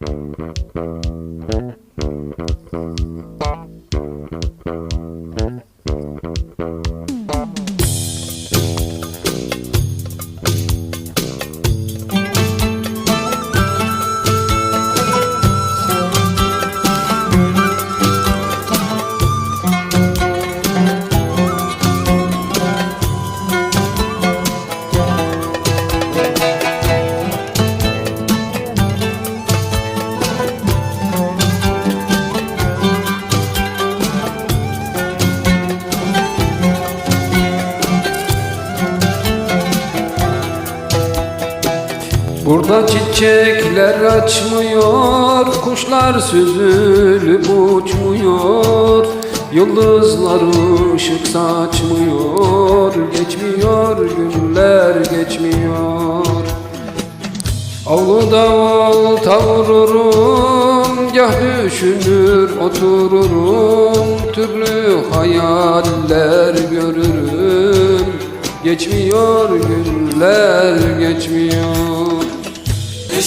Thank you. Burada çiçekler açmıyor, kuşlar süzülüp uçmuyor. Yıldızlar ışık saçmıyor, geçmiyor günler geçmiyor. Avluda olta vururum, gah düşünür otururum. Türlü hayaller görürüm Geçmiyor günler geçmiyor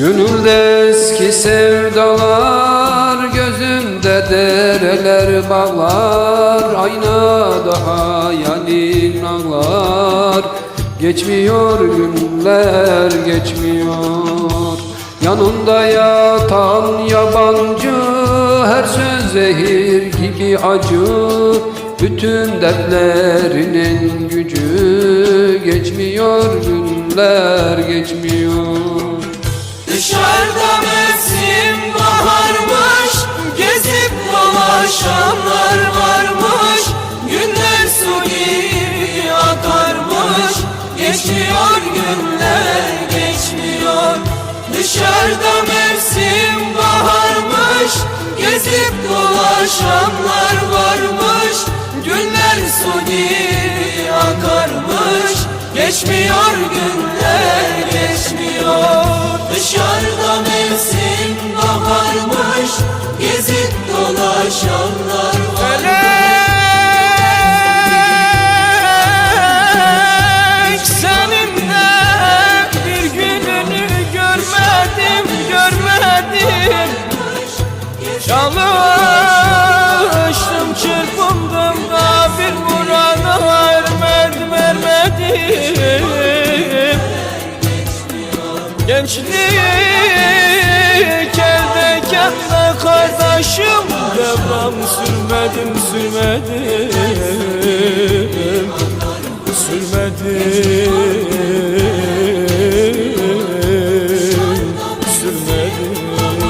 Gönülde eski sevdalar Gözümde dereler bağlar Aynada hayalin ağlar Geçmiyor günler geçmiyor. Yanında yatan yabancı Her söz zehir gibi acı. Bütün dertlerinin gücü Geçmiyor günler geçmiyor Dışarıda mevsim baharmış Gezip dolaşanlar varmış. Günler su gibi akarmış Geçmiyor günler geçmiyor. Dışarıda mevsim baharmış Gezip dolaşanlar varmış. Günler su gibi akarmış Geçmiyor günler dolaşanlar bir gününü görmedim görmedim. Çalıştım çırpındım da bir murada ermedim ermedim Gençlik eldeyken de kardeşim. Devram sürmedim sürmedim. Sürmedim Sürmedim